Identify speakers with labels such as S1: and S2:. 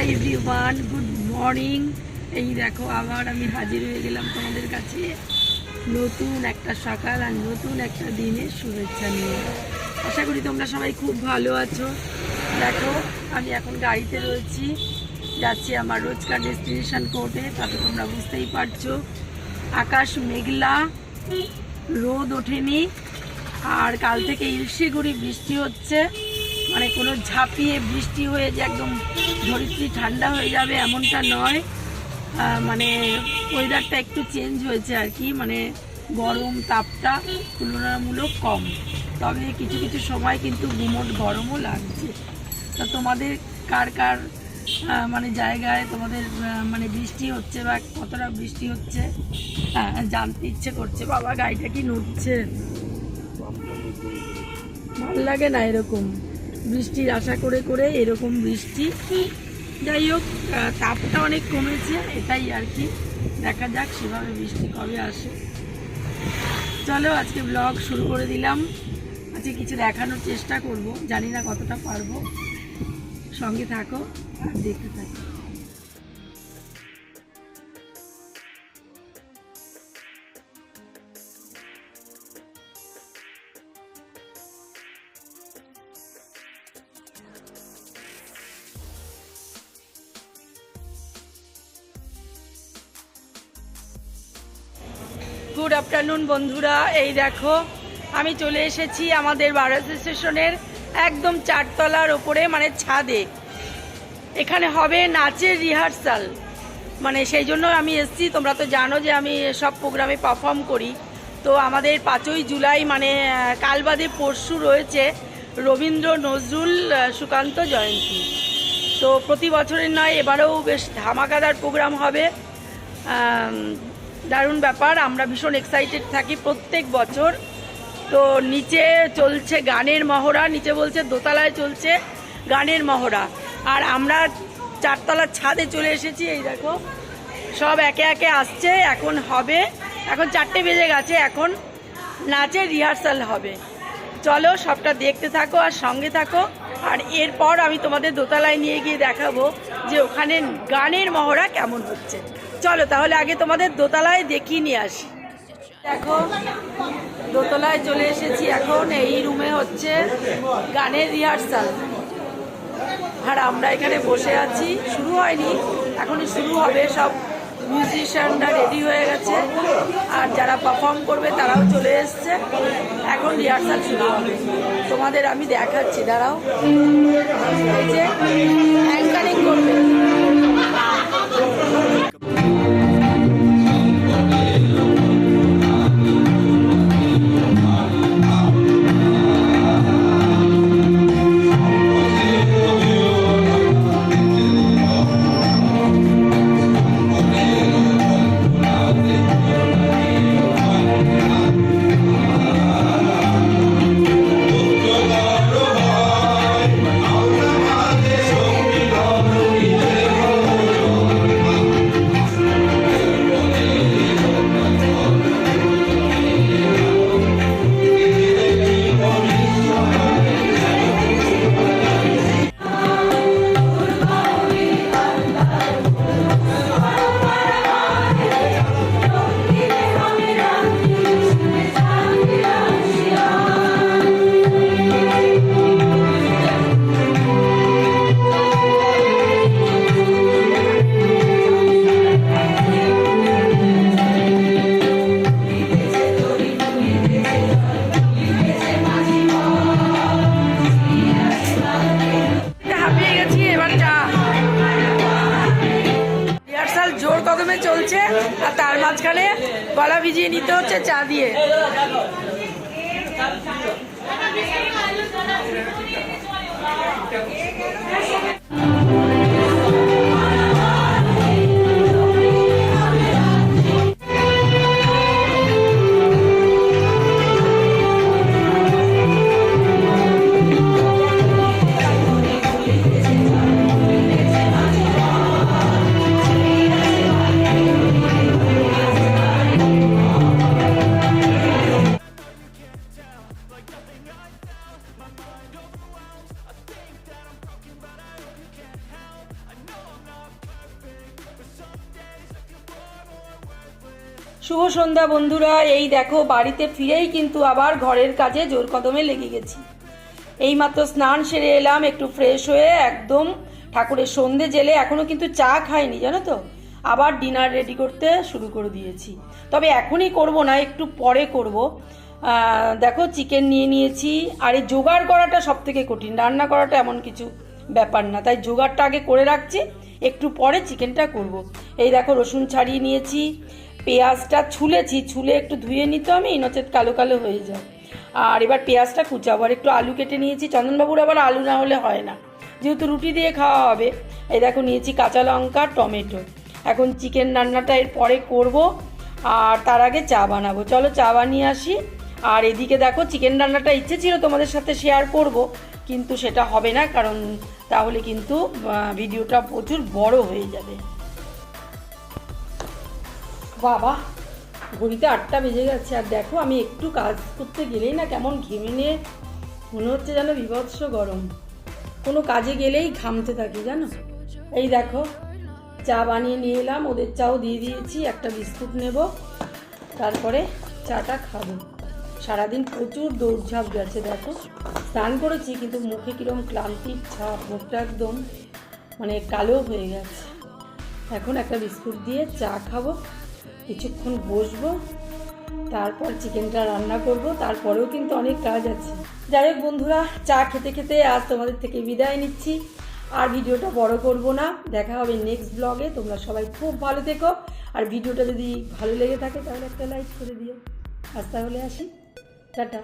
S1: Hi everyone good morning এই দেখো, আবার আমি হাজির হয়ে গেলাম তোমাদের কাছে। নতুন একটা সকাল আর নতুন একটা দিনের শুভেচ্ছা নিয়ে। আশা করি তোমরা সবাই খুব ভালো আছো। দেখো, আমি এখন গাড়িতে রয়েছি। যাচ্ছি আমার রোজকার ডেস্টিনেশন কোর্টে। তাতে তোমরা বুঝতেই পারছ, আকাশ মেঘলা, রোদ ওঠেনি। আর কাল থেকে ইলশিগুড়ি বৃষ্টি হচ্ছে। মানে কোনো ঝাঁপিয়ে বৃষ্টি হয়ে যে একদম ধরিত্রী ঠান্ডা হয়ে যাবে এমনটা নয়। মানে ওয়েদারটা একটু চেঞ্জ হয়েছে আর কি। মানে গরম তাপটা তুলনামূলক কম। তবে কিছু কিছু সময় কিন্তু গুমোট গরমও লাগছে। তা তোমাদের কার কার মানে জায়গায় তোমাদের মানে বৃষ্টি হচ্ছে বা কতটা বৃষ্টি হচ্ছে? হ্যাঁ, জানতে ইচ্ছে করছে। বাবা গাড়িটা কি নড়ছে? ভালো লাগে না এরকম। বৃষ্টির আশা করে করে এরকম বৃষ্টি। যাই হোক তাপটা অনেক কমেছে, এটাই আর কি। দেখা যাক সেভাবে বৃষ্টি কবে আসে। চলো, আজকে ব্লগ শুরু করে দিলাম। আজকে কিছু দেখানোর চেষ্টা করব। জানি না কতটা পারব। সঙ্গে থাকো আর দেখতে থাকো। গুড আফটারনুন বন্ধুরা এই দেখো আমি চলে এসেছি আমাদের বারাস স্টেশনের একদম চারতলার ওপরে মানে ছাদে। এখানে হবে নাচের রিহার্সাল। মানে সেই জন্য আমি এসেছি তোমরা তো জানো যে আমি সব প্রোগ্রামে পারফর্ম করি। তো আমাদের পাঁচই জুলাই মানে আহ, কাল বাদে পরশু রয়েছে রবীন্দ্র নজরুল সুকান্ত জয়ন্তী। তো প্রতি বছরের নয় এবারেও বেশ ধামাকাদার প্রোগ্রাম হবে। দারুণ ব্যাপার, আমরা ভীষণ এক্সাইটেড থাকি প্রত্যেক বছর। তো নিচে চলছে গানের মহড়া, নিচে বলছে দোতলায় চলছে গানের মহড়া। আর আমরা চারতলার ছাদে চলে এসেছি, এই দেখো। সব একে একে আসছে, এখন হবে, এখন চারটে বেজে গেছে, এখন নাচের রিহার্সাল হবে। চলো সবটা দেখতে থাকো আর সঙ্গে থাকো। আর এরপর আমি তোমাদের দোতলায় নিয়ে গিয়ে দেখাবো যে ওখানে গানের মহড়া কেমন হচ্ছে। চলো তাহলে আগে তোমাদের দোতলায় দেখিয়ে নিয়ে আসি। দেখো, দোতলায় চলে এসেছি এখন, এই রুমে হচ্ছে গানের রিহার্সাল। আর আমরা এখানে বসে আছি, শুরু হয়নি, এখনই শুরু হবে, সব মিউজিশিয়ানরা রেডি হয়ে গেছে। আর যারা পারফর্ম করবে, তারাও চলে এসছে। এখন রিহার্সাল শুরু হবে। তোমাদের আমি দেখাচ্ছি, দাঁড়াও। এই যে অ্যাঙ্কারিং করবে। মাঝখানে কলা ভিজিয়ে নিতে হচ্ছে চা দিয়ে Thank you. শুভ সন্ধ্যা বন্ধুরা, এই দেখো, বাড়িতে ফিরেই কিন্তু আবার ঘরের কাজে জোর কদমে লেগে গেছি। এইমাত্র স্নান সেরে এলাম, একটু ফ্রেশ হয়ে একদম ঠাকুরের সন্ধে জেলে এখনও কিন্তু চা খাইনি, জানো তো? আবার ডিনার রেডি করতে শুরু করে দিয়েছি। তবে এখনই করব না, একটু পরে করব। দেখো চিকেন নিয়ে নিয়েছি। আর এই জোগাড় করাটা সব থেকে কঠিন, রান্না করাটা এমন কিছু ব্যাপার না। তাই জোগাড়টা আগে করে রাখছি, একটু পরে চিকেনটা করব। এই দেখো, রসুন ছাড়িয়ে নিয়েছি। পেঁয়াজটা ছুলেছি, ছুলে একটু ধুয়ে নিতে আমি নচেত কালো কালো হয়ে যায়। আর এবার পেঁয়াজটা কুচাবো, আর একটু আলু কেটে নিয়েছি। চন্দনবাবুর আবার আলু না হলে হয় না। যেহেতু রুটি দিয়ে খাওয়া হবে, এই দেখো নিয়েছি কাঁচা লঙ্কা, টমেটো। এখন চিকেন রান্নাটা এর পরে করব, আর তার আগে চা বানাবো। চলো চা বানিয়ে আসি। আর এদিকে দেখো চিকেন রান্নাটা ইচ্ছে ছিল তোমাদের সাথে শেয়ার করব, কিন্তু সেটা হবে না, কারণ তাহলে কিন্তু ভিডিওটা প্রচুর বড় হয়ে যাবে। বাবা, ঘড়িতে আটটা বেজে গেছে। আর দেখো, আমি একটু কাজ করতে গেলেই না কেমন ঘেমে নিয়ে মনে হচ্ছে যেন বিভৎস গরম। কোনো কাজে গেলেই ঘামতে থাকি, জানো? এই দেখো, চা বানিয়ে নিয়ে এলাম, ওদের চাও দিয়ে দিয়েছি, একটা বিস্কুট নেব, তারপরে চাটা খাব। সারাদিন প্রচুর দৌড়ঝাঁপ গেছে, দেখো। স্নান করেছি, কিন্তু মুখে কীরকম ক্লান্তির ছাপ, মুখটা একদম মানে কালো হয়ে গেছে। এখন একটা বিস্কুট দিয়ে চা খাব। কিছুক্ষণ বসবো, তারপর চিকেনটা রান্না করব, তারপরেও কিন্তু অনেক কাজ আছে। যাই হোক বন্ধুরা, চা খেতে খেতে আজ তোমাদের থেকে বিদায় নিচ্ছি। আর ভিডিওটা বড় করব না, দেখা হবে নেক্সট ব্লগে তোমরা সবাই খুব ভালো থেকো। আর ভিডিওটা যদি ভালো লেগে থাকে তাহলে একটা লাইক করে দিও। আজ তাহলে আসি। টাটা।